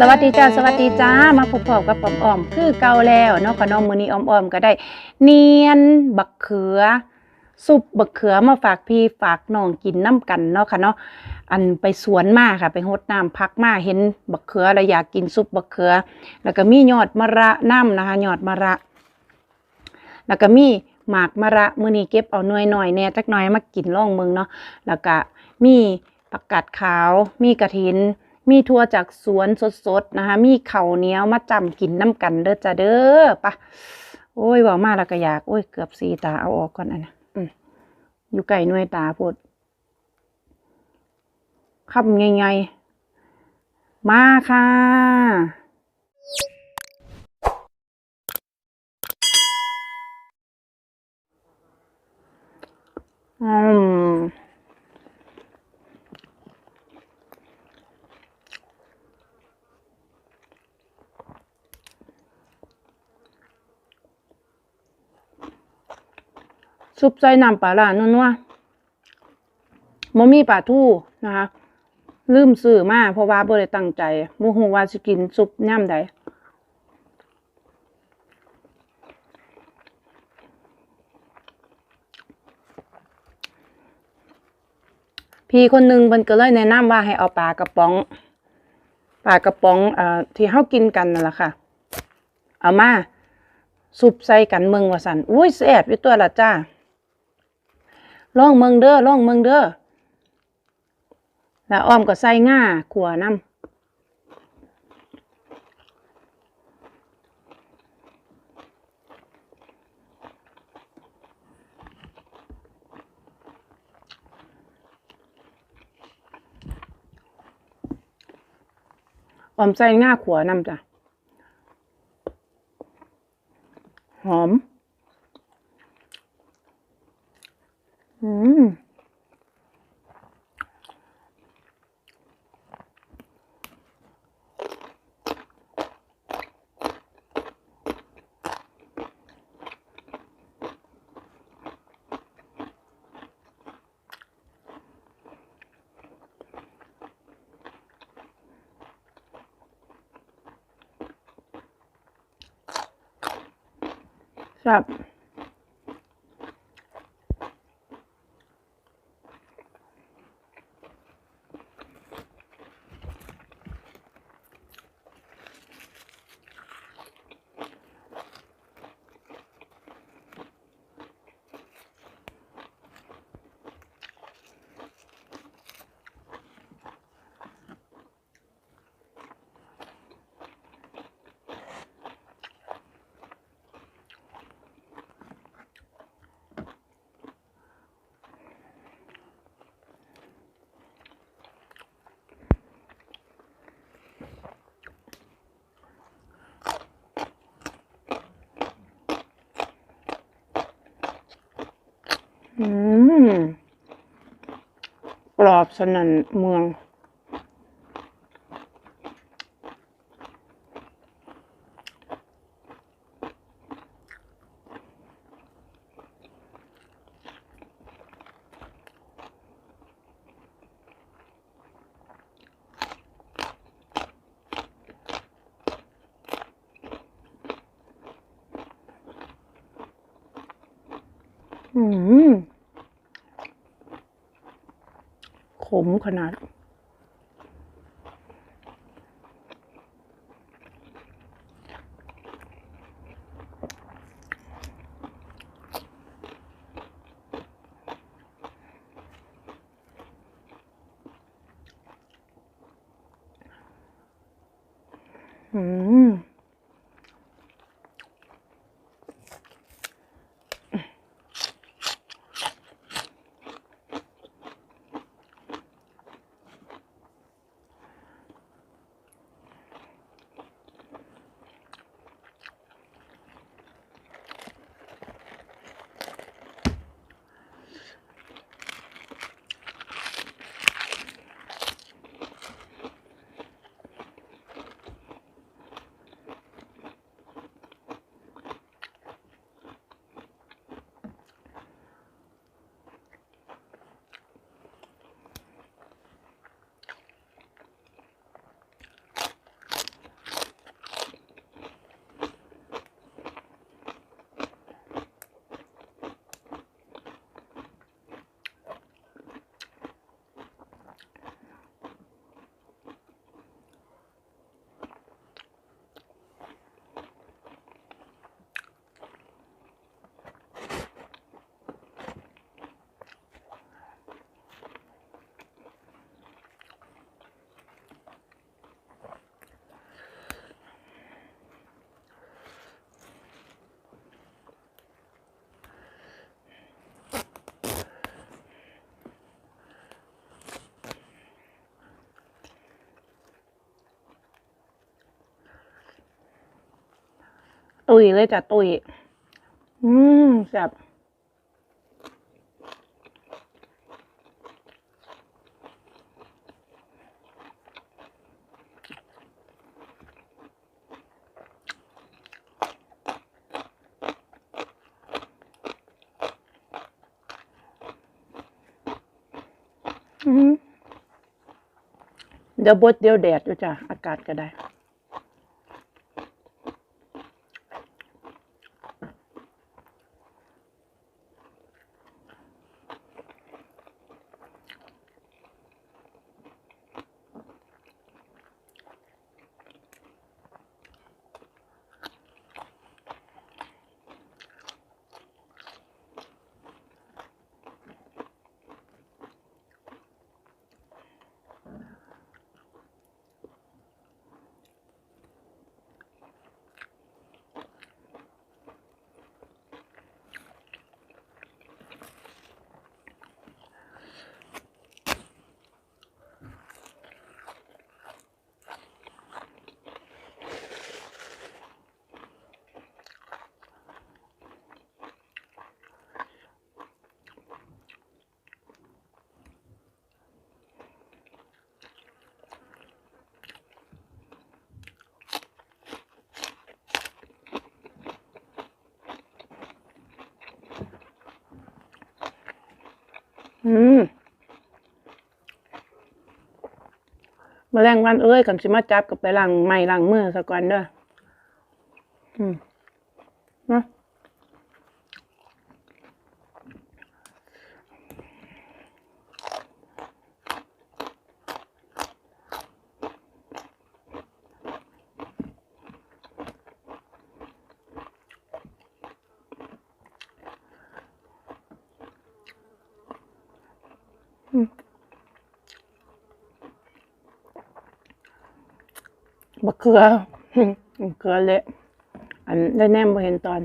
สวัสดีจ้าสวัสดีจ้ามาพบพบกับปอมออมคือเก่าแล้วเนาะขนมมือนี้ออมออมก็ได้ เนียนบักเขือซุปบักเขือมาฝากพี่ฝากน้องกินน้ำกันเนาะค่ะเนาะอันไปสวนมาค่ะ ไปหดน้ำพักมาเห็นบักเขือแล้วอยากกินซุปบักเขือ แล้วก็มียอดมะระน้ำนะคะยอดมะระ แล้วก็มีหมากมะระมือนี้เก็บเอาหน่วยหน่อยๆแน่จักหน่อยมากินล่องเมืองเนาะแล้วก็มีผักกาดขาวมีกระถิน มีทั่วจากสวนสดๆนะคะ มีเข้าเหนียวมาจำกินน้ำกันเด้อจ้าเด้อปะโอ้ยว่ามาแล้วก็อยาก โอ้ย เกือบสีตาเอาออกก่อนอันนะอยู่ไก่หน่วยตาโพดคำไงๆมาค่ะอืม ซุปใส่น้ำปลาร้านัวๆมมีปลาทูนะคะ ลืมซื้อมาเพราะว่าบ่ได้ตั้งใจบ่ฮู้ว่าสิกินซุปย่ำใดพี่คนหนึ่งเพิ่นก็เลยแนะนำว่าให้เอาปลากระป๋องปลากระป๋องเอ่อที่เฮากินกันนั่นแหละค่ะ เอามาซุปใส่กันเมืองว่าสันอุ้ยแซ่บอยู่ตัวละจ้า ล่องเมืองเด้อล่องเมืองเด้อแล้วอ้อมก็ใส่ง่าขัวน้ำอ้อมใส่ง่าขัวน้ำจ้ะ หอม อืม ครั อืมกรอบสนั่นเมือง อืม ขมขนาด อืม อ ตุยเลยจ้ะตุย อืมแซ่บอืมเดี๋ยวบดเดี๋ยวแดดอยู่จ้ะ อากาศก็ได้ อืมแมาแรงวันเอ้ยกันสิมาจับกับไปล้างไม่ลังมือสะก่อนเด้ออืมนะ บักเขือบักเขือเละอันได้แนมบ่เห็นตอน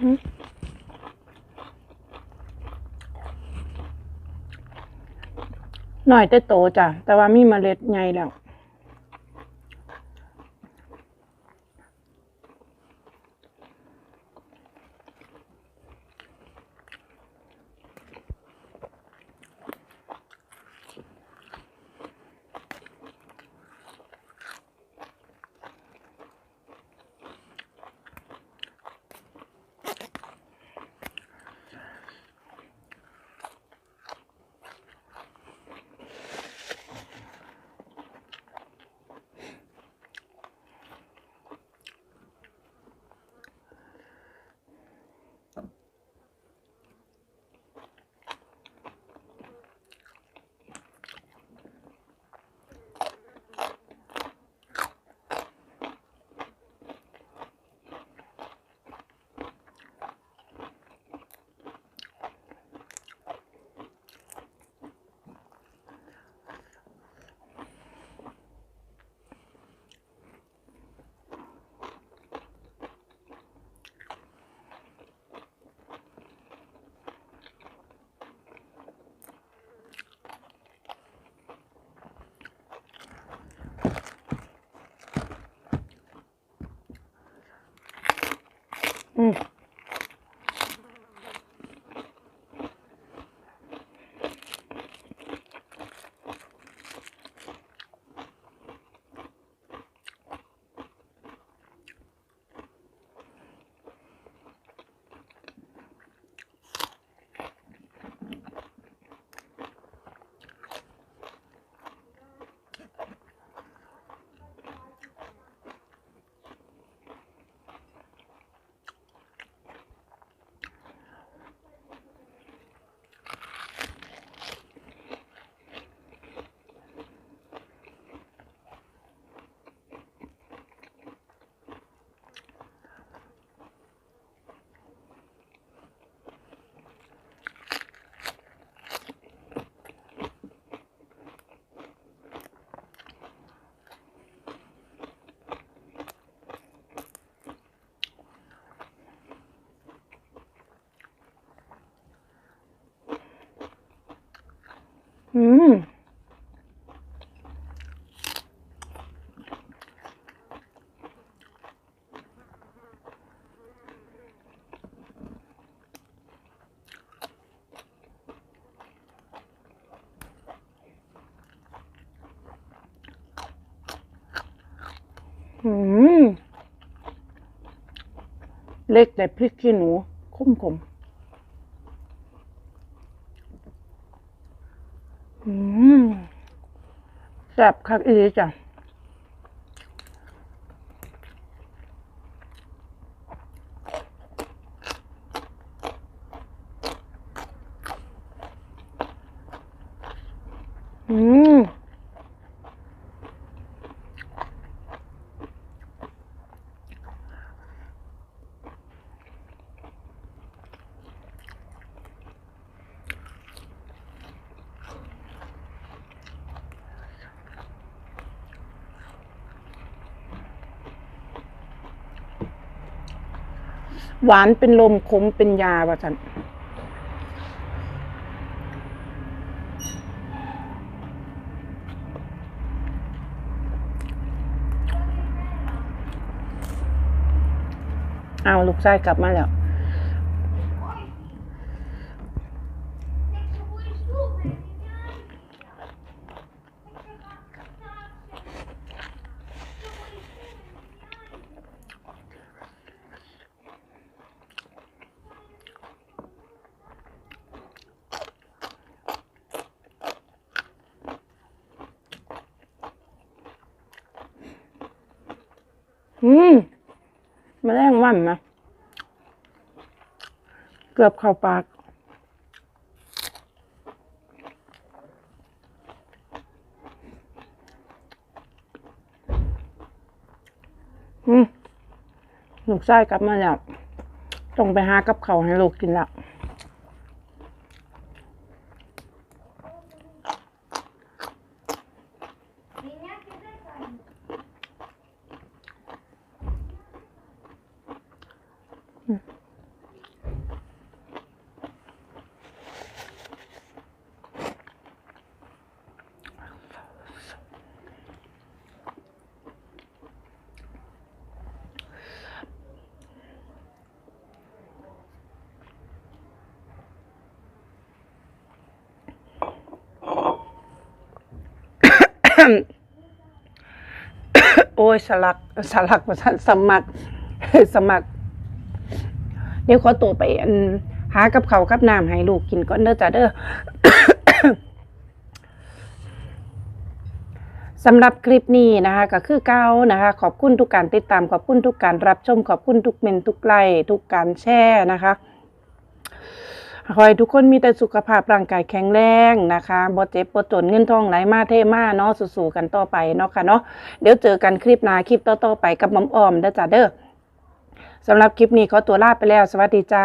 ห น่อยแต่โตจ้ะแต่ว่ามีเมล็ดใหญ่แล้ว อื อืมอืมเล็กแต่พริกขี้หนู คุ้มขมอืม จับคักอีจ้ะอืม หวานเป็นลมขมเป็นยาว่าฉันเอาลูกชายกลับมาแล้ว อืมแมาแรงวันนะ เกือบเข้าปากอืมลูกชายกลับมาแล้วต้องไปหากับเขาให้ลูกกินละ โอ้ยสลักสลักประชันสมัคร สมัคร เดี๋ยวขอตัวไปอันหากับเขากับน้ำให้ลูกกินก่อนเด้อจ้ะเด้อสำหรับคลิปนี้นะคะก็คือเก้านะคะ ขอบคุณทุกการติดตามขอบคุณทุกการรับชมขอบคุณทุกเมนทุกไลค์ทุกการแชร์นะคะ ขอให้ทุกคนมีแต่สุขภาพร่างกายแข็งแรงนะคะบ่เจ็บบ่จนเงินทองไหลมาเทมาเนาะสู้ๆกันต่อไปเนาะค่ะเนาะเดี๋ยวเจอกันคลิปหน้าคลิปต่อๆไปกับมอมออมเด้อจ้าเด้อสำหรับคลิปนี้ขอตัวลาไปแล้ว สวัสดีจ้า